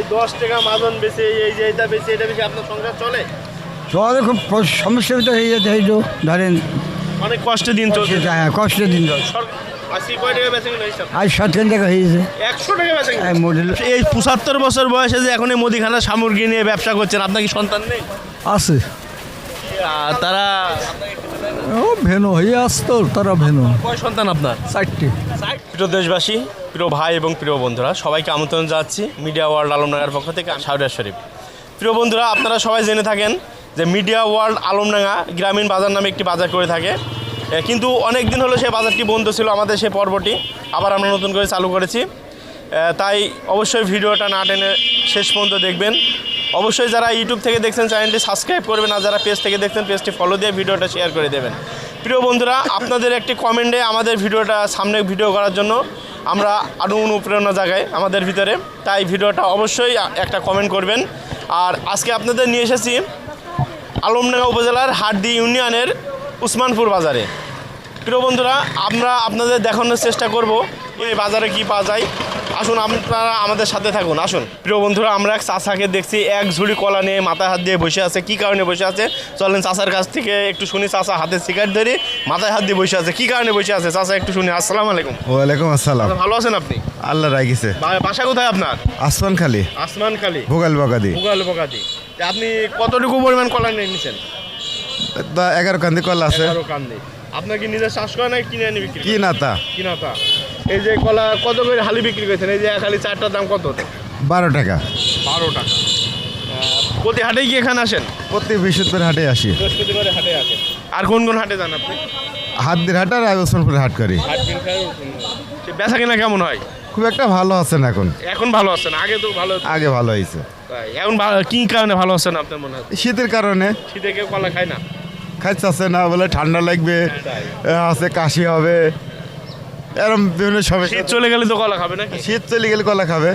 এই দশ টাকা মাজন বেশি এই যে এটা বেশি এটা বেশি আপনার সংসার চলে? শহরে খুব ভিতরে হয়ে যেতে এই ধরেন অনেক কষ্টে দিন চলছে। হ্যাঁ দিন টাকা হয়ে টাকা বেচে কিনা? এই পঁচাত্তর বছর বয়সে যে এখন মুদিখানা সামগ্রী নিয়ে ব্যবসা করছেন আপনার কি সন্তান নেই? আছে। তারা ও ভেনো হয়ে আসতো তারা ভেনো। কয় সন্তান আপনার? চারটি। প্রিয় দেশবাসী প্রিয় ভাই এবং প্রিয় বন্ধুরা সবাইকে আমন্ত্রণ জানাচ্ছি মিডিয়া ওয়ার্ল্ড আলমডাঙ্গার পক্ষ থেকে আমি শরীফ। প্রিয় বন্ধুরা আপনারা সবাই জেনে থাকেন যে মিডিয়া ওয়ার্ল্ড আলমডাঙ্গা গ্রামীণ বাজার নামে একটি বাজার করে থাকে। কিন্তু অনেক দিন হলো সেই বাজারটি বন্ধ ছিল আমাদের সেই পর্বটি। আবার আমরা নতুন করে চালু করেছি। তাই অবশ্যই ভিডিওটা না টেনে শেষ পর্যন্ত দেখবেন। অবশ্যই যারা ইউটিউব থেকে দেখছেন চ্যানেলটি সাবস্ক্রাইব করবেন আর যারা পেজ থেকে দেখছেন পেজটি ফলো দিয়ে ভিডিওটা শেয়ার করে দেবেন। প্রিয় বন্ধুরা, আপনাদের একটি কমেন্টে আমাদের ভিডিওটা সামনে ভিডিও করার জন্য আমরা আরও অনুপ্রেরণা জাগাই আমাদের ভিতরে। তাই ভিডিওটা অবশ্যই একটা কমেন্ট করবেন। আর আজকে আপনাদের নিয়ে এসেছি আলমডাঙ্গা উপজেলার হাড্ডি ইউনিয়নের উসমানপুর বাজারে। প্রিয় বন্ধুরা, আমরা আপনাদের দেখানোর চেষ্টা করব, এই বাজারে কি পাওয়া যায়। আসুন আপনারা আমাদের সাথে থাকুন আসুন। প্রিয় বন্ধুরা আমরা এক চাষাকে দেখছি এক ঝুড়ি কলা নিয়ে মাথায় হাত দিয়ে বসে আছে। কি কারণে বসে আছে? চলেন চাষার কাছ থেকে একটু শুনি চাষা হাতে সিগারেট ধরে মাথায় হাত দিয়ে বসে আছে। কি কারণে বসে আছে? চাষা একটু শুনি। আসসালাম আলাইকুম। ওয়ালাইকুম আসসালাম। ভালো আছেন আপনি? আল্লাহ রাখিছে বাসা কোথায় আপনার? আসমান খালি আসমান খালি ভোগাল বাগাদি। ভোগাল বগাদি। আপনি কতটুকু পরিমাণ কলা নিয়ে নিছেন? এগারো কান্দি কল আছে। এগারো কান্দে। আপনার কি নিজের চাষ করে না কিনে আনি বিক্রি কি না তা কিনা তা এই যে কলা কত করে হালি বিক্রি করছেন? এই যে এক হালি চারটার দাম কত? বারো টাকা। বারো টাকা। প্রতি হাটেই কি এখানে আসেন? প্রতি বৃহস্পতিবার হাটে আসি। বৃহস্পতিবারে হাটে আসেন। আর কোন কোন হাটে যান আপনি? হাত দিয়ে হাট আর ওসমানপুরে হাট করি। বেচা কিনা কেমন হয়? খুব একটা ভালো আছে না এখন। এখন ভালো আছেন আগে তো ভালো আগে ভালো হয়েছে এখন কি কারণে ভালো আছেন আপনার মনে হয়? শীতের কারণে। শীতে কেউ কলা খায় না? খাইতে না বলে ঠান্ডা লাগবে আছে কাশি হবে। এরকম বিভিন্ন শীত চলে গেলে তো কলা খাবে নাকি? শীত চলে গেলে কলা খাবে।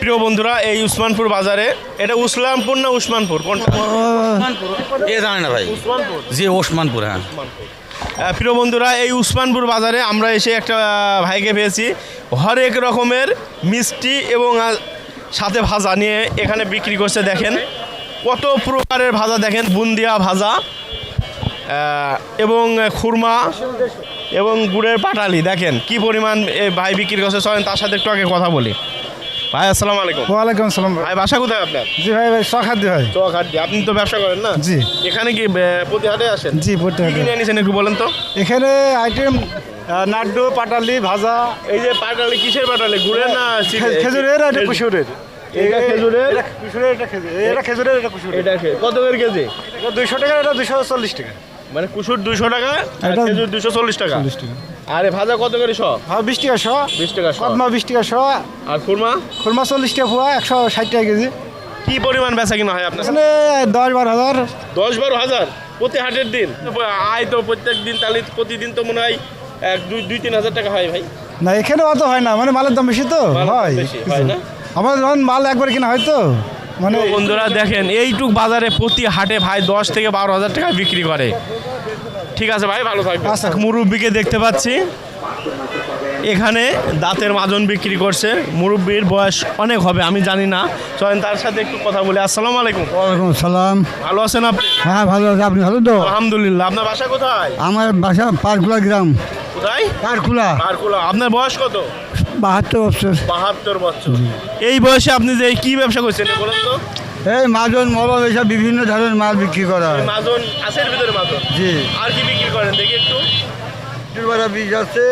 প্রিয় বন্ধুরা এই উসমানপুর বাজারে এটা উসলামপুর না উসমানপুর? কোনটা? এ জানে না ভাই। উসমানপুর। জি ওসমানপুর হ্যাঁ। প্রিয় বন্ধুরা এই উসমানপুর বাজারে আমরা এসে একটা ভাইকে পেয়েছি। হরেক রকমের মিষ্টি এবং সাথে ভাজা নিয়ে এখানে বিক্রি করছে দেখেন। কত প্রকারের ভাজা দেখেন। বুন্দিয়া ভাজা এবং খুরমা এবং গুড়ের পাটালি দেখেন কি পরিমাণ ভাই বিক্রি করছে চলেন তার সাথে একটু আগে কথা বলি। ভাই আসসালামু আলাইকুম। ওয়ালাইকুম আসসালাম। ভাই বাসা কোথায় আপনার? জি ভাই ভাই সখাদ্য ভাই। চৌহাটি আপনি তো ব্যবসা করেন না? জি। এখানে কি আহ, প্রতি হাটে আসেন? জি প্রতি কি হাটে। কিনে এনেছেন একটু বলেন তো। এখানে আইটেম নাড্ডু পাটালি ভাজা। এই যে পাটালি কিসের পাটালি? গুড়ের না খেজুরের আর কুসুরের। এটা খেজুরের? এটা এটা খেজুরের এটা কুসুরের। এটা কত করে কেজি? এটা দুইশো টাকা এটা দুইশো চল্লিশ টাকা মানে কুসুর দুইশো টাকা আর এটা- খেজুর দুইশো চল্লিশ টাকা। চল্লিশ টাকা। আরে ভাজা কত করে সব হ্যাঁ বিশ টাকা শ। বিশ টাকা সব কদমা বিশ টাকা শ। আর খুরমা? খুরমা চল্লিশ টাকা পোয়া একশো ষাট টাকা কেজি। কি পরিমাণ বেচা কিনা হয় আপনার? এখানে দশ বারো হাজার। দশ বারো হাজার? প্রতি হাটের দিন? আয় তো প্রত্যেক দিন তাহলে প্রতিদিন তো মনে হয় এক দুই দুই তিন হাজার টাকা হয় ভাই। না এখানে অত হয় না মানে মালের দাম বেশি তো? মালের দাম হয়। বেশি, হয় না? আমাদের যখন মাল একবার কিনা হয় তো? মানে বন্ধুরা দেখেন এইটুক বাজারে প্রতি হাটে ভাই দশ থেকে বারো হাজার টাকা বিক্রি করে। ঠিক আছে ভাই ভালো থাকবে আচ্ছা। মুরব্বিকে দেখতে পাচ্ছি। এখানে দাঁতের মাজন বিক্রি করছে। মুরব্বির বয়স অনেক হবে আমি জানি না। চলেন তার সাথে একটু কথা বলি। আসসালামু আলাইকুম। ওয়ালাইকুম সালাম ভালো আছেন আপনি? হ্যাঁ ভালো আছে। আপনি ভালো তো? আলহামদুলিল্লাহ। আপনার বাসা কোথায়? আমার বাসা পারকুলা গ্রাম। কোথায়? পারকুলা। পারকুলা। আপনার বয়স কত? বাহাত্তর বছর। বাহাত্তর বছর। এই বয়সে আপনি যে কি ব্যবসা করছেন বলেন তো। এই মাজন মলম এইসব বিভিন্ন ধরনের মাল বিক্রি করা হয়। মাজন আছের ভিতরে মাজন? জি। আর কি বিক্রি করেন দেখি একটু। চুলবাড়া বীজ আছে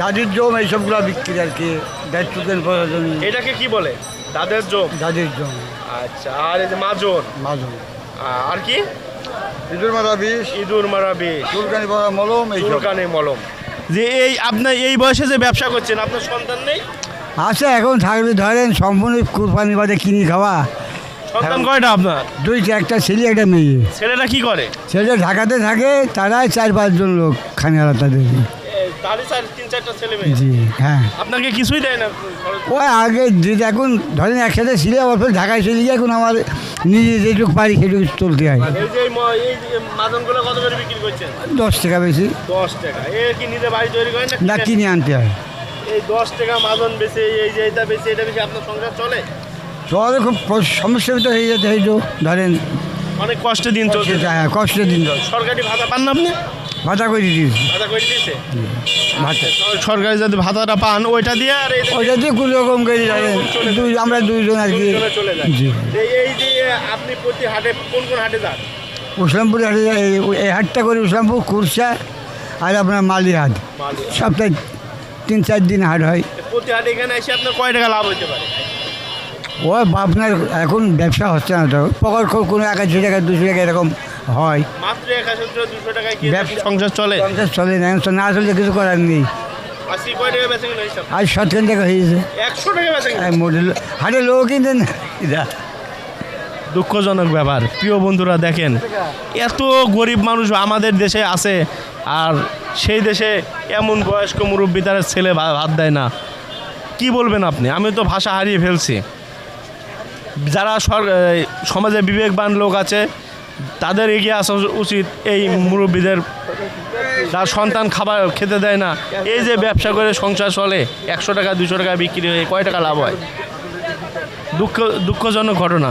দাদির জম এইসবগুলো বিক্রি আর কি দেড় চুকেন প্রয়োজন এটাকে কি বলে? দাদের জম? দাদির জম। আচ্ছা আর এই যে মাজন? মাজন। আর কি? ইঁদুর মারা বিষ ইঁদুর মারা বিষ চুলকানি পড়া মলম এইসব। চুলকানি মলম। যে এই আপনার এই বয়সে যে ব্যবসা করছেন আপনার সন্তান নেই? আছে এখন থাকবে ধরেন সম্পূর্ণ কোরবানি বাদে কিনি খাওয়া। সন্তান কয়টা আপনার? দুইটা একটা ছেলে একটা মেয়ে। ছেলেটা কি করে? ছেলেটা ঢাকাতে থাকে তারাই চার পাঁচজন লোক খানিয়ালা তাদের। তিন চারটা ছেলে মেয়ে। জি হ্যাঁ। আপনাকে কিছুই দেয় না ওই আগে যে এখন ধরেন একসাথে ছিলে অল্প ঢাকায় চলে গিয়ে এখন আমার নিজে যেটুকু পারি সেটুকু চলতে হয়। এই যে মাদনগুলো কত করে বিক্রি করছেন? দশ টাকা বেশি। দশ টাকা। এ কি নিজে বাড়ি তৈরি করেন না কিনে- আনতে হয়। এই দশ টাকা মাদন বেশি এই যে এটা বেশি এটা বেশি আপনার সংসার চলে? শহরে খুব সমস্যার ভিতরে হয়ে যেতে হয়তো ধরেন অনেক কষ্টে দিন চলছে। হ্যাঁ কষ্টের দিন সরকারি ভাতা পান না আপনি? ভাতা করে দিয়েছি। ভাতা করে দিয়েছে? ভাতা সরকারি যদি ভাতাটা পান ওইটা দিয়ে আর এই ওইটা দিয়ে কোনো রকম করে দুই আমরা দুইজন আর কি। চলে চলে যায়। জি। এই এই যে আপনি প্রতি হাটে কোন কোন হাটে যান? ইসলামপুর হাটে যাই, এই এই হাটটা করে ইসলামপুর কুরসা আর আপনার মালি হাট। সপ্তাহে তিন চার দিন হাট হয়। প্রতি হাটে এখানে এসে আপনার কয় টাকা লাভ হতে পারে? ও আপনার এখন ব্যবসা হচ্ছে না তো। পকর খোর কোনো একাশি টাকা দুশো টাকা এরকম হয়। মাত্র এক হাজার দুশো টাকায় কি সংসার চলে? চলে না কিছু করার নেই। সতেরো টাকা হয়েছে। একশো টাকা মডেল হাটে লোক দুঃখজনক ব্যাপার। প্রিয় বন্ধুরা দেখেন এত গরিব মানুষ আমাদের দেশে আছে আর সেই দেশে এমন বয়স্ক মুরব্বী তার ছেলে ভাত দেয় না। কি বলবেন আপনি? আমি তো ভাষা হারিয়ে ফেলছি। যারা সমাজে বিবেকবান লোক আছে তাদের এগিয়ে আসা উচিত এই মুরব্বীদের তার সন্তান খাবার খেতে দেয় না এই যে ব্যবসা করে সংসার চলে একশো টাকা দুশো টাকা বিক্রি হয়ে কয় টাকা লাভ হয়? দুঃখ দুঃখজনক ঘটনা।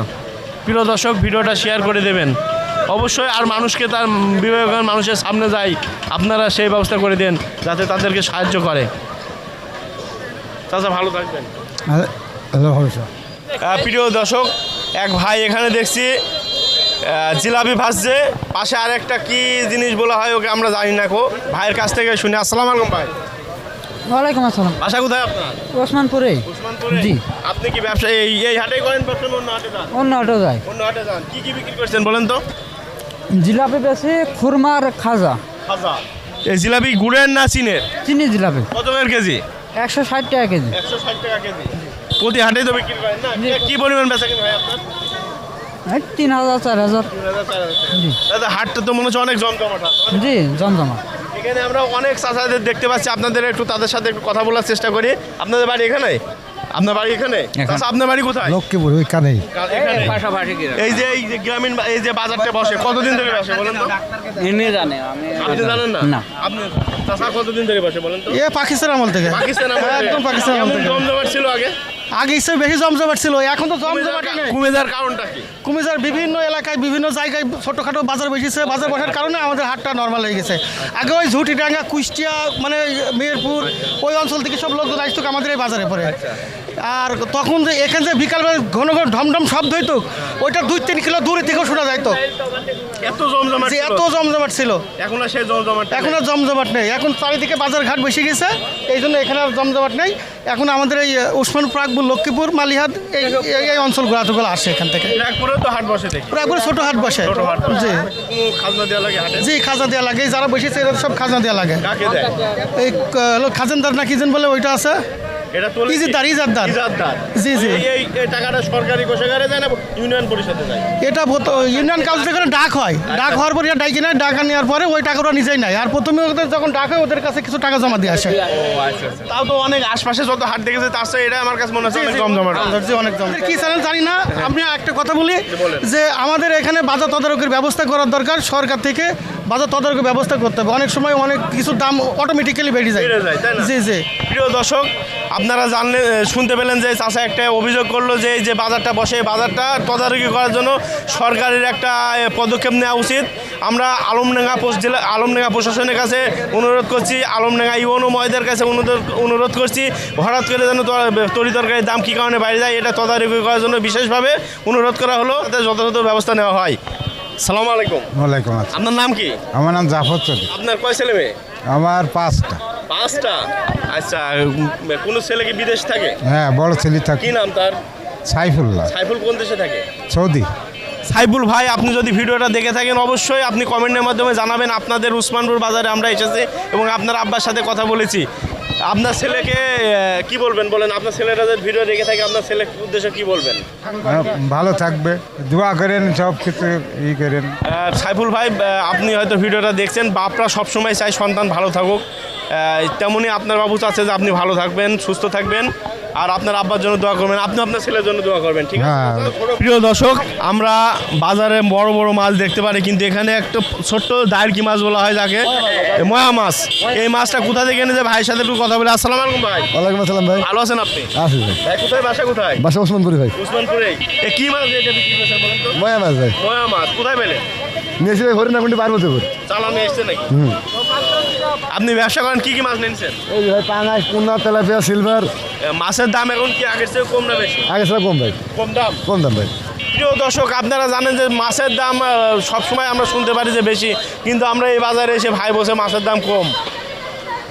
প্রিয় দর্শক ভিডিওটা শেয়ার করে দেবেন। অবশ্যই আর মানুষকে তার বিবেকবান মানুষের সামনে যায় আপনারা সেই ব্যবস্থা করে দেন যাতে তাদেরকে সাহায্য করে। চাচা ভালো থাকবেন। প্রিয় দর্শক এক ভাই এখানে দেখছি জিলাপি ভাসছে পাশে আরেকটা কি জিনিস বলা হয় ওকে আমরা জানি না কো। ভাইয়ের কাছ থেকে শুনে আসসালাম আলাইকুম ভাই। ওয়ালাইকুম আসসালাম। বাসা কোথায় আপনার? ওসমানপুরে। ওসমানপুরে? জি। আপনি কি ব্যবসা এই এই হাটেই করেন না অন্য হাটে যান? অন্য অটো যায় অন্য হাটে যান। কি কি বিক্রি করছেন বলেন তো? জিলাপি বেশি খুরমার খাজা। খাজা। এই জিলাপি গুড়ের না চিনের? চিনি জিলাপি। কত করে কেজি? একশো ষাট টাকা কেজি। একশো ষাট টাকা কেজি। প্রতি হাটেই তো বিক্রি করেন না? কি পরিমাণ বেচা কিনা ভাই আপনার? তিন হাজার চার হাজার। দাদা হাটটা তো মনে হচ্ছে অনেক জমজমাট জি জমজমা এখানে আমরা অনেক চাচাদের দেখতে পাচ্ছি। আপনাদের একটু তাদের সাথে একটু কথা বলার চেষ্টা করি। আপনাদের বাড়ি এখানে? আপনার বাড়ি এখানে? চাচা আপনার বাড়ি কোথায়? লক্ষ্মীপুর এই যে এই যে গ্রামীণ এই যে বাজারটা বসে কতদিন ধরে বসে বলেন তো? এমনি জানে আমি আপনি জানেন না। আপনি চাচা কতদিন ধরে বসে বলেন তো? এ পাকিস্তান আমল থেকে। পাকিস্তান আমলে একদম পাকিস্তান আমল থেকে। জমজমাট ছিল আগে? আগে ইসে বেশি জমজমাট ছিল এখন তো জমজমাট কমে যাওয়ার কারণটা কি? কুমিজার বিভিন্ন এলাকায় বিভিন্ন জায়গায় ছোটোখাটো বাজার বেশিছে বাজার বসার কারণে আমাদের হাটটা নর্মাল হয়ে গেছে। আগে ওই ঝুটিডাঙ্গা কুষ্টিয়া মানে মেহেরপুর ওই অঞ্চল থেকে সব লোকজন আসতো আমাদের এই বাজারে পড়ে আর তখন যে এখানে যে বিকালবেলা ঘন ঘন ঢমঢম শব্দ হইতো ওইটা দুই তিন কিলো দূরে থেকেও শোনা যাইতো। এত জমজমাট যে এত জমজমাট ছিল। এখন আর সেই জমজমাট এখন আর জমজমাট নেই। এখন চারিদিকে বাজার ঘাট বেশি গেছে এই জন্য এখানে আর জমজমাট নেই। এখন আমাদের এই উসমান প্রাকপুর লক্ষ্মীপুর মালিহাট এই এই- অঞ্চলগুলো এতগুলো আসে এখান থেকে। তো হাট বসে ছোট হাট বসে। জি। খাজনা দেওয়া লাগে জি দেওয়া লাগে। যারা বসেছে এরা সব খাজনা দেওয়া লাগে। এই খাজানদার না কি যেন বলে ওইটা আছে। এটা কি? ইজাদার, ইজাদার। ইজাদার। জি, জি। এই- টাকাটা সরকারি কোষাগারে যায় না ইউনিয়ন পরিষদে যায়? এটা ভোত- ইউনিয়ন কাউন্সিল করে ডাক হয়। ডাক হওয়ার পরে ডাকি নেয় ডাকা নেওয়ার পরে ওই টাকা ওরা নিজেই নেয়। আর প্রথমে ওদের যখন ডাক হয় ওদের কাছে কিছু টাকা জমা দিয়ে আসে। তাও তো অনেক আশপাশে যত হাট দেখেছে তার চেয়ে এটা আমার কাছে মনে হচ্ছে অনেক জমজমাট জি, অনেক জমা কি চ্যানেল জানি না আমি একটা কথা বলি যে আমাদের এখানে বাজার তদারকির ব্যবস্থা করার দরকার সরকার থেকে। বাজার তদারকির ব্যবস্থা করতে হবে। অনেক সময় অনেক কিছু দাম অটোমেটিক্যালি বেড়ে যায়? জি জি। প্রিয় দর্শক আপনারা জানলে শুনতে পেলেন যে চাষা একটা অভিযোগ করল যে এই যে বাজারটা বসে বাজারটা তদারকি করার জন্য সরকারের একটা পদক্ষেপ নেওয়া উচিত। আমরা আলমডাঙ্গা পোস্ট জেলা আলমডাঙ্গা প্রশাসনের কাছে অনুরোধ করছি আলমডাঙ্গা ইউনো ময়দের কাছে অনুরোধ অনুরোধ করছি হঠাৎ করে যেন তরি তরকারির দাম কী কারণে বাইরে যায় এটা তদারকি করার জন্য বিশেষভাবে অনুরোধ করা হলো যাতে যথাযথ ব্যবস্থা নেওয়া হয়। সালাম আলাইকুম। ওয়ালাইকুম আসসালাম। আপনার নাম কি? আমার নাম জাফর চৌধুরী। আপনার কয় ছেলে মেয়ে? আমার পাঁচটা। পাঁচটা? আচ্ছা কোনো ছেলে কি বিদেশ থাকে? হ্যাঁ বড় ছেলে থাকে। কি নাম তার? সাইফুল্লাহ। সাইফুল কোন দেশে থাকে? সৌদি। সাইফুল ভাই আপনি যদি ভিডিওটা দেখে থাকেন অবশ্যই আপনি কমেন্টের মাধ্যমে জানাবেন আপনাদের উসমানপুর বাজারে আমরা এসেছি এবং আপনার আব্বার সাথে কথা বলেছি। আপনার ছেলেকে কি বলবেন? বলেন আপনার ছেলেরা যদি ভিডিও রেখে থাকে আপনার ছেলের উদ্দেশ্যে কি বলবেন? ভালো থাকবে। দোয়া করেন সব কিছু ই করেন। সাইফুল ভাই আপনি হয়তো ভিডিওটা দেখছেন বাপরা সবসময় চাই সন্তান ভালো থাকুক। তেমনই আপনার বাবু চাচ্ছে যে আপনি ভালো থাকবেন সুস্থ থাকবেন। আর আপনার আব্বার জন্য দোয়া করবেন আপনি আপনার ছেলের জন্য দোয়া করবেন ঠিক আছে? হ্যাঁ। প্রিয় দর্শক আমরা বাজারে বড় বড় মাছ দেখতে পারি কিন্তু এখানে একটা ছোট্ট দায়েরকি মাছ বলা হয় যাকে ময়া মাছ। এই মাছটা কোথা থেকে এনে যে ভাইয়ের সাথে একটু কথা বলে। আসসালামু আলাইকুম ভাই। ওয়ালাইকুম আসসালাম ভাই। ভালো আছেন আপনি? আসি ভাই। ভাই কোথায়? বাসা কোথায়? বাসা ওসমানপুরি ভাই। উসমানপুরে এ কি মাছ এটা বিক্রি করছেন বলেন তো? ময়া মাছ ভাই। ময়া মাছ। কোথায় পেলেন? নিয়েছি ভাই হরিণাকুন্ডি পার্বতীপুর। চালানো এসছে নাকি? আপনি ব্যবসা করেন কি কি মাছ নিয়েছেন? এই ভাই পাঙাশ পুনা তেলাপিয়া সিলভার। মাছের দাম এখন কি আগের চেয়ে কম না বেশি? আগে চেয়ে কম ভাই। কম দাম? কম দাম ভাই। প্রিয় দর্শক আপনারা জানেন যে মাছের দাম সবসময় আমরা শুনতে পারি যে বেশি কিন্তু আমরা এই বাজারে এসে ভাই বসে মাছের দাম কম।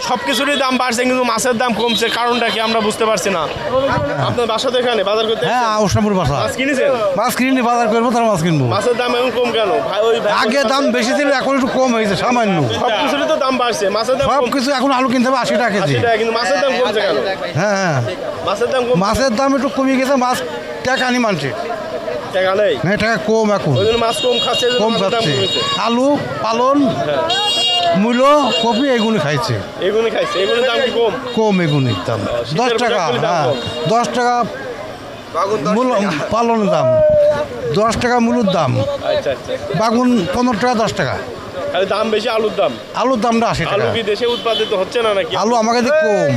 সব কিছুরই দাম বাড়ছে কিন্তু মাছের দাম কমছে কারণটা কি আমরা বুঝতে পারছি না? আপনার বাসা তো এখানে বাজার করতে হ্যাঁ এসেছেন? বাসা। মাছ কিনেছেন? মাছ কিনে বাজার করব তার মাছ কিনবো। মাছের দাম এখন কম কেন? ভাই ওই ভাই- আগে দাম বেশি ছিল এখন একটু কম হয়েছে সামান্য। সব কিছুরই তো দাম বাড়ছে মাছের দাম সব কিছু এখন আলু কিনতে হবে আশি টাকা কেজি। কিন্তু মাছের দাম কমছে কেন? হ্যাঁ হ্যাঁ। মাছের দাম মাছের দাম একটু কমে গেছে মাছ টাকা আনি মানছে। টাকা নেই? হ্যাঁ টাকা কম এখন। মাছ কম খাচ্ছে কম খাচ্ছে। আলু পালন। মূল্য কপি এগুলি খাইছে। এগুলো খাইছে এগুলোর দাম কি কম? কম এগুলির দাম। দশ টাকা দাম হ্যাঁ। দশ টাকা মূল্য পালনের দাম। দশ টাকা মূলর দাম। আচ্ছা আচ্ছা। বাগুন পনেরো টাকা দশ টাকা। দাম বেশি আলুর দাম? আলুর দামটা আশি আলু টাকা। কি দেশে উৎপাদিত হচ্ছে না নাকি? আলু আমাকে কম।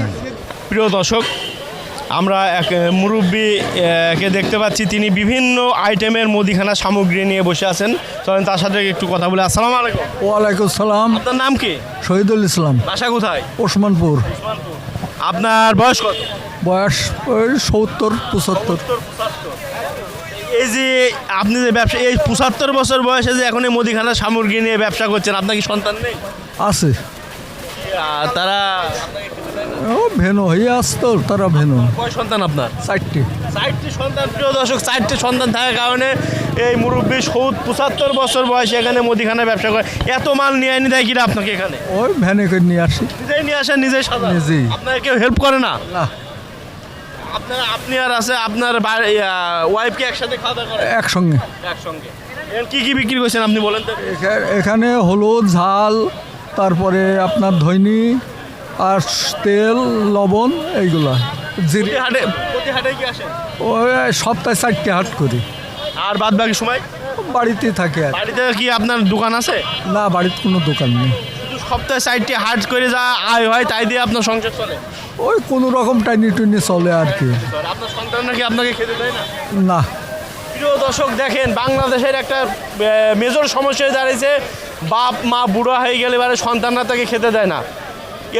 প্রিয় দর্শক আমরা এক মুরব্বীকে দেখতে পাচ্ছি তিনি বিভিন্ন আইটেমের মুদিখানা সামগ্রী নিয়ে বসে আছেন। চলেন তার সাথে একটু কথা বলে। আসসালামু আলাইকুম। ওয়ালাইকুম সালাম। আপনার নাম কি? শহীদুল ইসলাম। বাসা কোথায়? ওসমানপুর। আপনার বয়স কত? বয়স ওই সত্তর পঁচাত্তর। এই যে আপনি যে ব্যবসা এই পঁচাত্তর বছর বয়সে যে এখন এই মুদিখানা সামগ্রী নিয়ে ব্যবসা করছেন আপনার কি সন্তান নেই? আছে। তারা ও ভেনো হয়ে আসতো তারা ভেনো। কয় সন্তান আপনার? চারটি। চারটি সন্তান প্রিয় দর্শক চারটি সন্তান থাকার কারণে এই মুরব্বী সৌদ পঁচাত্তর বছর বয়সে এখানে মুদিখানা ব্যবসা করে। এত মাল নিয়ে আনি দেয় কিনা আপনাকে এখানে? ওই ভ্যানে করে নিয়ে আসি। নিজেই নিয়ে আসেন নিজেই সাদা নিজেই। আপনার কেউ হেল্প করে না? না। আপনার আপনি আর আছে আপনার ওয়াইফকে একসাথে খাওয়া দাওয়া করে একসঙ্গে। একসঙ্গে কি কি বিক্রি করছেন আপনি বলেন তো? এখানে হলুদ ঝাল তারপরে আপনার ধৈনি আর তেল লবণ এইগুলা। হাটে কি ওই সপ্তাহে চারটে হাট করি। আর বাদ বাকি সময়? বাড়িতে থাকে আর। বাড়িতে কি আপনার দোকান আছে? না বাড়িতে কোনো দোকান নেই। সপ্তাহে চারটি হাট করে যা আয় হয় তাই দিয়ে আপনার সংসার চলে? ওই কোনো রকম টাইনি টুনি চলে আর কি। আপনার সন্তানরা কি আপনাকে খেতে দেয় না? না। প্রিয় দর্শক দেখেন বাংলাদেশের একটা মেজর সমস্যা দাঁড়িয়েছে। বাপ মা বুড়া হয়ে গেলে এবারে সন্তানরা তাকে খেতে দেয় না।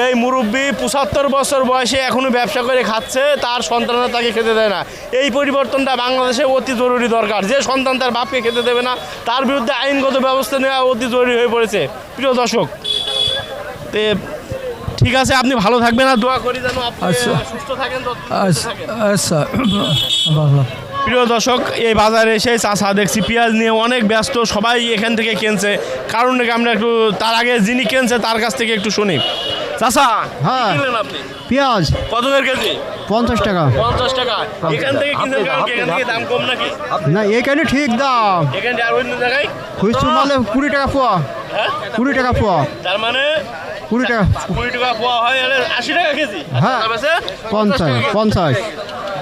এই মুরব্বী পঁচাত্তর বছর বয়সে এখনও ব্যবসা করে খাচ্ছে তার সন্তানরা তাকে খেতে দেয় না। এই পরিবর্তনটা বাংলাদেশে অতি জরুরি দরকার। যে সন্তান তার বাপকে খেতে দেবে না তার বিরুদ্ধে আইনগত ব্যবস্থা নেওয়া অতি জরুরি হয়ে পড়েছে। প্রিয় দর্শক তে ঠিক আছে আপনি ভালো থাকবেন আর দোয়া করি যেন আপনি আচ্ছা। সুস্থ থাকেন আচ্ছা আচ্ছা। প্রিয় দর্শক এই বাজারে এসে চাষা দেখছি পেঁয়াজ নিয়ে অনেক ব্যস্ত সবাই এখান থেকে কিনছে। কারণ আমরা একটু তার আগে যিনি কিনছে তার কাছ থেকে একটু শুনি। চাষা হ্যাঁ। কিনলেন আপনি? পেঁয়াজ। কত করে কেজি? পঞ্চাশ টাকা। পঞ্চাশ টাকা। এখান থেকে কারণ এখান থেকে দাম কম নাকি? না এখানে ঠিক দাম। এখানে আর অন্য জায়গায়? খুচরো মালে কুড়ি টাকা পোয়া। হ্যাঁ? কুড়ি টাকা পোয়া। তার মানে কুড়ি টাকা। কুড়ি টাকা পোয়া হয় আশি টাকা কেজি। হ্যাঁ। চাচা পঞ্চাশ। পঞ্চাশ।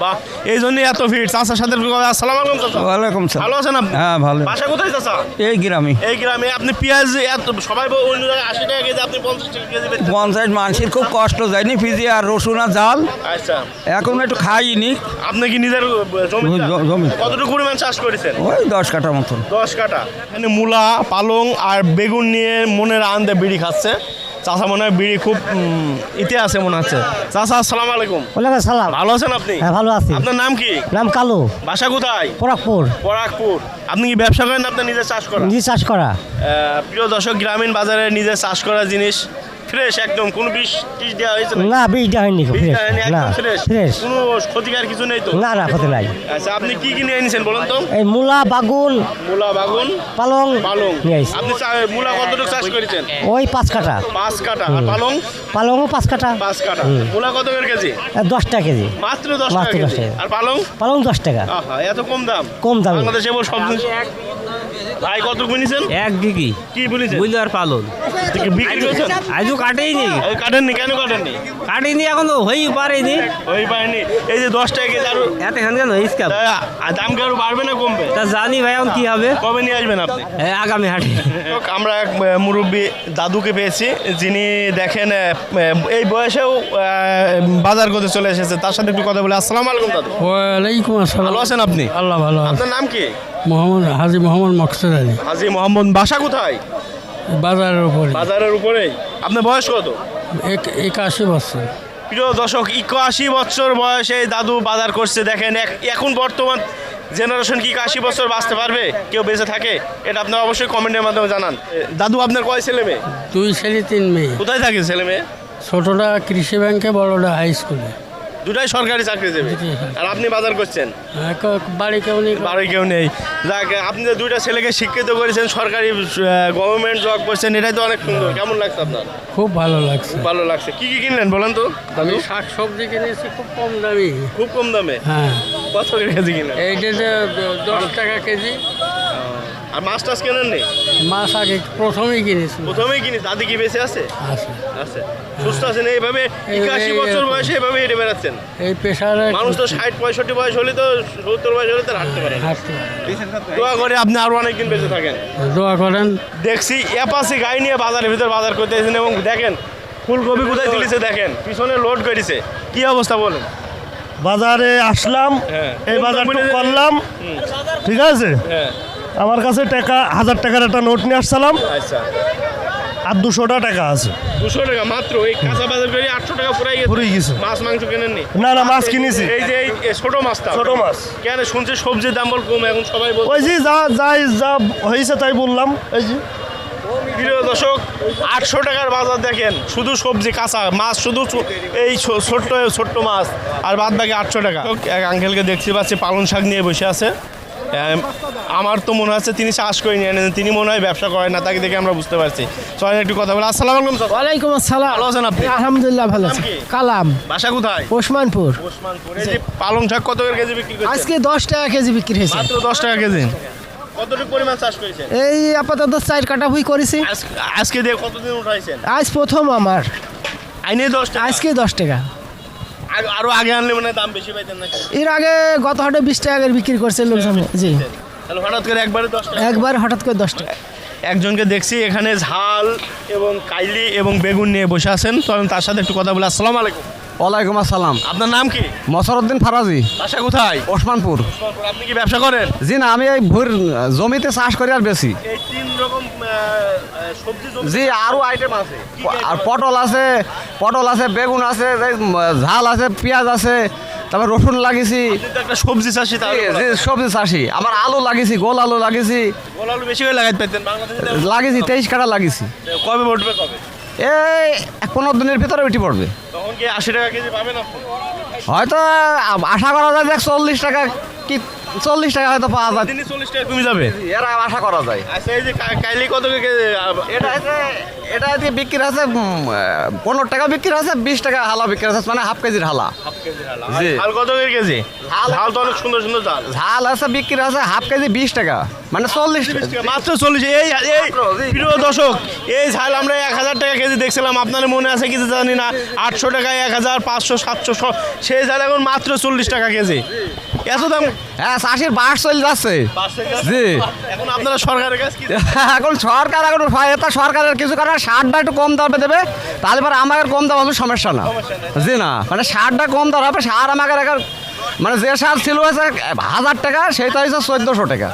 বাহ এই জন্যই এত ভিড়। চাষার সাথে আসসালাম আলাইকুম চাচা। ওয়ালাইকুম ভালো আছেন আপনি? হ্যাঁ ভালো। বাসা কোথায় চাচা? এই গ্রামে। এই গ্রামে। আপনি পেঁয়াজ এত সবাই অন্য জায়গায় আশি টাকা কেজি আপনি পঞ্চাশ টাকা কেজি। পঞ্চায়েত মানুষের খুব কষ্ট যায়নি ফিজি আর রসুন আর জাল। আচ্ছা। এখন একটু খাইনি। আপনি কি নিজের জমি জমি। কতটুকু পরিমাণ চাষ করেছেন? ওই দশ কাটার মতন। দশ এখানে মূলা পালং আর বেগুন নিয়ে মনের আনন্দে বিড়ি খাচ্ছে। চাষা মনে হয় বিড়ি খুব ইতে আছে মনে হচ্ছে। চাষা আসসালাম আলাইকুম। ওয়ালাইকুম সালাম ভালো আছেন আপনি? হ্যাঁ ভালো আছি। আপনার নাম কি? নাম কালু। বাসা কোথায়? পরাকপুর পরাগপুর। আপনি কি ব্যবসা করেন আপনি আপনার নিজে চাষ করেন নিজে চাষ করা। প্রিয় দর্শক গ্রামীণ বাজারে নিজে চাষ করা জিনিস। ফ্রেশ একদম কোনো বিষ টিস দেওয়া হয়েছে? না হয়নি ফ্রেশ। দেওয়া হয়নি, না একদম ফ্রেশ। ফ্রেশ। কোনো ক্ষতিকার কিছু নেই তো? না না ক্ষতি নাই। আচ্ছা আপনি কি কি নিয়ে এনেছেন বলুন তো? এই মূলা বাগুন মূলা বাগুন পালং পালং। আপনি মূলা কতটুকু চাষ করেছেন? ওই পাঁচ কাটা পাঁচ কাটা আর পালং? পালংও পাঁচ কাটা পাঁচ কাটা মূলা কত করে কেজি? দশ টাকা কেজি। মাত্র দশ টাকা মাত্র দশ টাকা। আর পালং? পালং দশ টাকা। এত কম দাম। কম দামে। বাংলাদেশে সব জিনিস ভাই কত বুনেছেন? এক বিঘি কি বুনেছেন? বুঝলে আর পালন বিক্রি করেছেন? আজও কাটেই নি এই কাটেননি কেন কাটেননি? কাটেনি এখন হয়েই পারেনি। ওই পায়নি এই যে দশ টাকা কেজি আরও এত এখান কেন ইসকাপ দাম কি আরও বাড়বে না কমবে? তা জানি ভাই এখন কি হবে? কবে নিয়ে আসবেন আপনি? এ, আগামী হাটে। আমরা এক মুরব্বী দাদুকে পেয়েছি যিনি দেখেন এই বয়সেও বাজার করতে চলে এসেছে। তার সাথে একটু কথা বলে। আসসালামু আলাইকুম দাদু। ওয়ালাইকুম আসসালাম। ভালো আছেন আপনি? আল্লাহ ভালো আপনার নাম কি? মোহাম্মদ হাজি মোহাম্মদ মকসুদ আলী। হাজি মোহাম্মদ বাসা কোথায়? বাজারের উপরে। বাজারের উপরেই। আপনার বয়স কত? এক একাশি বছর। প্রিয় দর্শক একাশি বছর বয়সে দাদু বাজার করছে। দেখেন এখন বর্তমান জেনারেশন কি আশি বছর বাঁচতে পারবে? কেউ বেঁচে থাকে? এটা আপনারা অবশ্যই কমেন্টের মাধ্যমে জানান। দাদু আপনার কয় ছেলে মেয়ে? দুই ছেলে তিন মেয়ে। কোথায় থাকে ছেলে মেয়ে? ছোটটা কৃষি ব্যাংকে বড়টা হাই স্কুলে দুটাই সরকারি চাকরি দেবে। আর আপনি বাজার করছেন? বাড়ি কেউ নেই। বাড়ি কেউ নেই। যাক আপনি যে দুইটা ছেলেকে শিক্ষিত করেছেন সরকারি গভর্নমেন্ট জব করছেন এটাই তো অনেক সুন্দর। কেমন লাগছে আপনার? খুব ভালো লাগছে। ভালো লাগছে। কি কি কিনলেন বলেন তো? আমি শাক সবজি কিনেছি খুব কম দামি। খুব কম দামে? হ্যাঁ। কত কেজি কিনলেন। এইটা যে দশ টাকা কেজি। আর মাছ টাছ কেনেন নেই মাছ আগে প্রথমেই কিনেছি। প্রথমেই কিনি দাদি কি বেঁচে আছে? আছে। আছে। সুস্থ আছেন এইভাবে একাশি বছর বয়সে এইভাবে হেঁটে বেড়াচ্ছেন? এই পেশারে মানুষ তো ষাট পঁয়ষট্টি বয়স হলে তো সত্তর বয়স হলে তো হাঁটতে পারে হাঁটতে দোয়া করে আপনি আরও অনেকদিন বেঁচে থাকেন। দোয়া করেন। দেখছি এপাশে গাড়ি নিয়ে বাজারের ভিতর বাজার করতে এসেছেন এবং দেখেন ফুলকপি কোথায় তুলিছে দেখেন পিছনে লোড করেছে। কি অবস্থা বলেন? বাজারে আসলাম হ্যাঁ। এই বাজারটা করলাম। ঠিক আছে? হ্যাঁ। আমার কাছে টাকা হাজার টাকার একটা নোট নিয়ে আসছিলাম আচ্ছা। আর দুশোটা টাকা আছে। দুশো টাকা মাত্র? এই কাঁচা বাজার করে আটশো টাকা পুরাই গেছে। পুরাই গেছে। মাছ মাংস কেনেননি না, না, মাছ কিনেছি। এই যে এই এই ছোট মাছটা ছোট মাছ। কেন শুনছে সবজির দাম বল কম এখন সবাই বল ওই যে যা যাই যা হয়েছে তাই বললাম। এই যে। প্রিয় দর্শক আটশো টাকার বাজার দেখেন শুধু সবজি কাঁচা মাছ শুধু এই ছোট্ট ছোট্ট মাছ আর বাদ বাকি আটশো টাকা। এক আঙ্কেলকে দেখতে পাচ্ছি পালন শাক নিয়ে বসে আছে। আমার তো মনে হচ্ছে তিনি চাষ করে নিয়ে এনেছেন তিনি মনে হয় ব্যবসা করেন না তাকে দেখে আমরা বুঝতে পারছি। চলেন একটু কথা বলে আসসালাম আলাইকুম স্যার। ওয়ালাইকুম আসসালাম। ভালো আছেন আপনি? আলহামদুলিল্লাহ ভালো কি? কালাম। বাসা কোথায়? ওসমানপুর। ওসমানপুর। এই যে পালং শাক কত করে কেজি বিক্রি করছেন? আজকে দশ টাকা কেজি বিক্রি হয়েছে। মাত্র দশ টাকা কেজি। কতটুকু পরিমাণ চাষ করেছেন? এই আপাতত চার কাটা ভুই করেছি। আজকে দিয়ে কতদিন উঠাইছেন? আজ প্রথম আমার। আইনে দশ টাকা। আজকে দশ টাকা। আগ- আরও আগে আনলে মানে দাম বেশি পাইতেন নাকি? এর আগে গত হাটে বিশ টাকা করে বিক্রি করছে লোকজন জি। তাহলে হঠাৎ করে একবারে দশ টাকা। একবার হঠাৎ করে দশ টাকা। একজনকে দেখছি এখানে ঝাল এবং কাইলি এবং বেগুন নিয়ে বসে আছেন। তো তার সাথে একটু কথা বলে। আসসালামু আলাইকুম। ওয়ালাইকুম আসসালাম। আপনার নাম কি? মসরউদ্দিন ফারাজি। বাসা কোথায়? ওসমানপুর। আপনি কি ব্যবসা করেন? জি না আমি এই ভুর জমিতে চাষ করি আর বেশি। এই তিন রকম জি আরও আইটেম আছে। আর পটল আছে পটল আছে বেগুন আছে ঝাল আছে পেঁয়াজ আছে তারপর রসুন লাগিয়েছি। একটা সবজি চাষি জি সবজি চাষি। আমার আলু লাগিয়েছি গোল আলু লাগিয়েছি। গোলালু বেশি করে লাগাইতে পারতেন বাংলাদেশে লাগিয়েছি তেইশ কাটা লাগিয়েছি। কবে উঠবে কবে? এই পনেরো দিনের ভিতরে উঠে পড়বে। তখন কি আশি টাকা কেজি পাবেন হয়তো আশা করা যায় যে চল্লিশ টাকা কি চল্লিশ টাকা হয়তো পাওয়া যায়। দিনে চল্লিশ টাকা কমে যাবে। এরা আশা করা যায়। আচ্ছা এই যে কাইলি কত কেজি এটা এটা বিক্রি আছে পনেরো টাকা বিক্রি আছে বিশ টাকা হালা বিক্রি আছে মানে হাফ কেজির হালা। ঝাল কত কেজি ঝাল তো অনেক সুন্দর সুন্দর ঝাল ঝাল আছে বিক্রি আছে হাফ কেজি বিশ টাকা মানে চল্লিশ মাত্র চল্লিশ। এই এই প্রিয় দর্শক এই ঝাল আমরা এক হাজার টাকা কেজি দেখছিলাম আপনার মনে আছে কিছু জানি না? আটশো টাকা এক হাজার পাঁচশো সাতশো সেই ঝাল এখন মাত্র চল্লিশ টাকা কেজি। এত দাম হ্যাঁ চাষির বাস চলে যাচ্ছে। জি। এখন আপনারা সরকারের কাছে এখন সরকার এখন এটা সরকারের কিছু কারণে সারটা একটু কম দামে দেবে তাহলে পরে আমাদের কম দাম হবে সমস্যা না। জি না মানে সারটা কম দাম হবে সার আমাদের এখন মানে যে সার ছিল হাজার টাকা সেটা হচ্ছে চোদ্দোশো টাকা।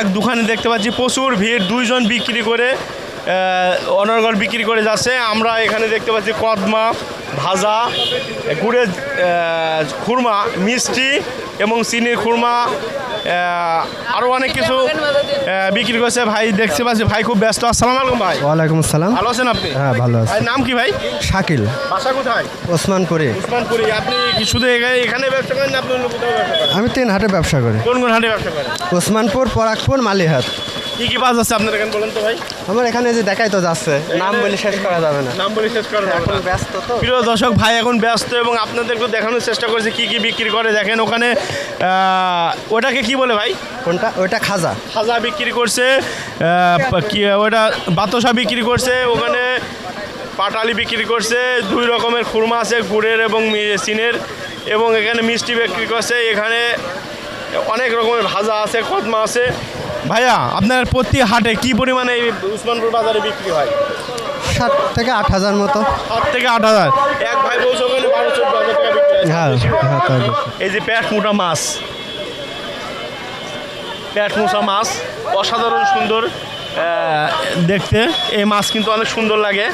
এক দোকানে দেখতে পাচ্ছি প্রচুর ভিড় দুইজন বিক্রি করে অনর্গল বিক্রি করে যাচ্ছে। আমরা এখানে দেখতে পাচ্ছি কদমা ভাজা গুড়ের খুরমা মিষ্টি এবং চিনির খুরমা আরও অনেক কিছু বিক্রি করছে। ভাই দেখতে পাচ্ছি ভাই খুব ব্যস্ত। আসসালাম আলাইকুম ভাই। ওয়ালাইকুম আসসালাম। ভালো আছেন আপনি? হ্যাঁ ভালো আছি। নাম কি ভাই? শাকিল। বাসা কোথায়? ওসমানপুরে। উসমানপুরি আপনি কি শুধু এখানে ব্যবসা করেন না আপনি অন্য কোথাও ব্যবসা করেন? আমি তিন হাটে ব্যবসা করি। কোন কোন হাটে ব্যবসা করেন? ওসমানপুর পরাগপুর মালিহাট। কি কি মাছ আছে আপনার এখানে বলেন তো ভাই? আমার এখানে যে দেখাই তো যাচ্ছে নাম বলে শেষ করা যাবে না। নাম বলে শেষ করা যাবে না। ব্যস্ত তো। প্রিয় দর্শক ভাই এখন ব্যস্ত এবং আপনাদেরকে দেখানোর চেষ্টা করেছে কি কি বিক্রি করে। দেখেন ওখানে ওটাকে কি বলে ভাই? কোনটা? ওইটা খাজা। খাজা বিক্রি করছে কি ওটা বাতাসা বিক্রি করছে ওখানে পাটালি বিক্রি করছে দুই রকমের খুরমা আছে গুড়ের এবং চিনের এবং এখানে মিষ্টি বিক্রি করছে। এখানে অনেক রকমের ভাজা আছে কদমা আছে। ভাইয়া আপনার প্রতি হাটে কি পরিমাণে এই উসমানপুর বাজারে বিক্রি হয়? সাত থেকে আট হাজার মতো। সাত থেকে আট হাজার। এক ভাই বলছে ওখানে বারো চোদ্দ হাজার টাকা বিক্রি হয়। হ্যাঁ হ্যাঁ এই যে প্যাট মোটা মাছ। প্যাট মোটা মাছ অসাধারণ সুন্দর। দেখতে। এই মাছ কিন্তু অনেক সুন্দর লাগে।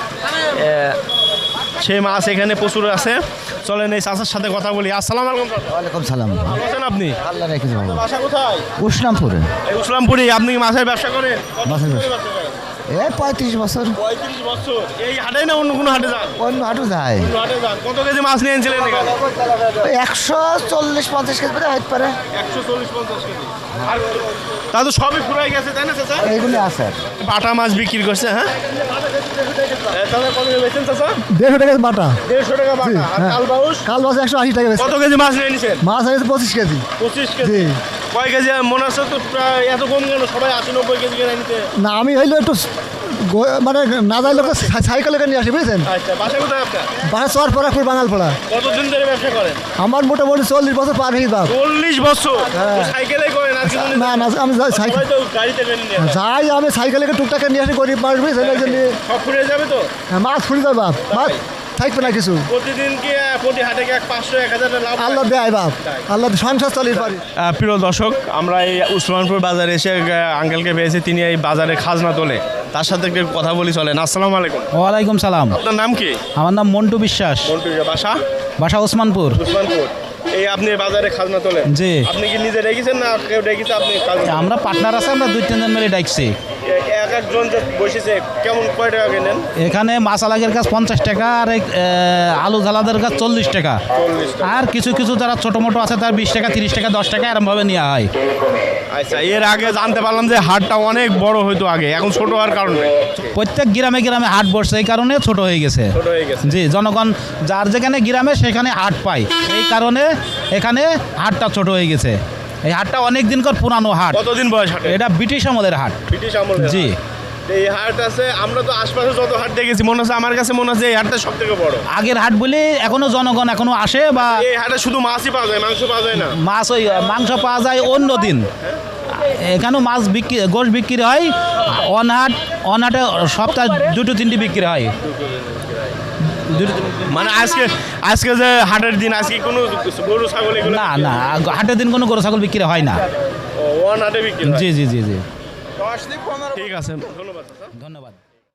সেই মাছ এখানে প্রচুর আছে। চলেন এই চাষার সাথে কথা বলি। আসসালাম আলাইকুম ওয়ালাইকুম সালাম। ভালো আছেন আপনি? আল্লাহ রেখেছে ভালো। বাসা কোথায়? উসলামপুরে। এই উসলামপুরি আপনি কি মাছের ব্যবসা করেন? মাছের ব্যবসা। এই পঁয়ত্রিশ বছর। পঁয়ত্রিশ বছর। এই হাটে না অন্য কোনো হাটে যান? অন্য হাটু যায়। অন্য হাটে যান। কত কেজি মাছ নিয়েছিলেন এখানে? একশো চল্লিশ পঞ্চাশ কেজি করে হতে পারে। একশো চল্লিশ পঞ্চাশ কেজি। আর তা তো সবই ফুরাই গেছে তাই না চাচা? এইগুলি আছে বাটা মাছ বিক্রি করছে হ্যাঁ? এ, দেড়শো টাকা বাটা। দেড়শো টাকা বাটা। হ্যাঁ। কালবাউস? কাল মাছ একশো আশি টাকা কত কেজি মাছ নিয়ে নিছেন মাছ আছে পঁচিশ কেজি। পঁচিশ কেজি। কয় কেজি মনে হচ্ছে তো প্রায় এত কম কেন? সবাই আশি নব্বই কেজি কেনা নিতে। না আমি হইল একটু মানে না যাই লোক সাইকেলে নিয়ে আসি বুঝছেন? আচ্ছা বাসা কোথায় আপনার? বাসা চর পড়াপুর বাঙাল কতদিন ধরে ব্যবসা করেন? আমার মোটামুটি চল্লিশ বছর পার হয়ে বাপ চল্লিশ বছর? হ্যাঁ। সাইকেলে করেন না না আমি যাই সাইকেল। যাই আমি সাইকেলে টুকটাক নিয়ে আসি গরিব মানুষ বুঝছেন? সব ফুরে যাবে তো? মাছ ফুরি যাবে বাপ। মাছ থাকবে না কিছু প্রতিদিন কি প্রতি হাটে এক পাঁচশো এক হাজার লাভ আল্লাহ দেয় বাপ। আল্লাহ সংসার চালিয়ে পারি প্রিয় দর্শক আমরা এই উসমানপুর বাজারে এসে আঙ্কেলকে পেয়েছি। তিনি এই বাজারে খাজনা তোলে। তার সাথে একটু কথা বলি চলেন। আসসালামু আলাইকুম। ওয়ালাইকুম সালাম। আপনার নাম কি? আমার নাম মন্টু বিশ্বাস। মন্টু বাসা? বাসা ওসমানপুর উসমানপুর। এই আপনি বাজারে খাজনা তোলেন? জি। আপনি কি নিজে রেখেছেন না কেউ আপনি আমরা পার্টনার আছে আমরা দুই তিনজন মিলে ডাকছি। এক একজন যে বসেছে কেমন কয় টাকা কেনেন? এখানে মাছ আলাগের কাছ পঞ্চাশ টাকা আর আলু ঝালাদের কাছ চল্লিশ টাকা। আর কিছু কিছু যারা ছোটো মোটো আছে তার বিশ টাকা তিরিশ টাকা দশ টাকা এরমভাবে নেওয়া হয়। আচ্ছা এর আগে জানতে পারলাম যে হাটটা অনেক বড় হইতো আগে এখন ছোট হওয়ার কারণে প্রত্যেক গ্রামে গ্রামে হাট বসছে এই কারণে ছোট হয়ে গেছে। ছোট হয়ে গেছে। জি জনগণ যার যেখানে গ্রামে সেখানে হাট পায়। এই কারণে এখানে হাটটা ছোট হয়ে গেছে। এই হাটটা অনেক দিন দিনকার পুরানো হাট। কতদিন বয়স হাট এটা ব্রিটিশ আমলের হাট। ব্রিটিশ আমল জি। এই হাট আছে আমরা তো আশপাশে যত হাট দেখেছি মনে হচ্ছে আমার কাছে মনে হচ্ছে এই হাটটা সব থেকে বড়। আগের হাট বলে এখনও জনগণ এখনও আসে বা এই হাটে শুধু মাছই পাওয়া যায় মাংস পাওয়া যায় না। মাছ ওই মাংস পাওয়া যায় অন্য দিন। এখানেও মাছ বিক্রি গোশ বিক্রি হয়? অনহাট অনহাটে সপ্তাহে দুটো তিনটি বিক্রি হয়। মানে আজকে আজকে যে হাটের দিন আজকে কোনো গরু ছাগল না না হাটের দিন কোনো গরু ছাগল বিক্রি হয় না। ওয়ান হাটে বিক্রি। জি জি জি জি। ঠিক আছে। ধন্যবাদ ধন্যবাদ।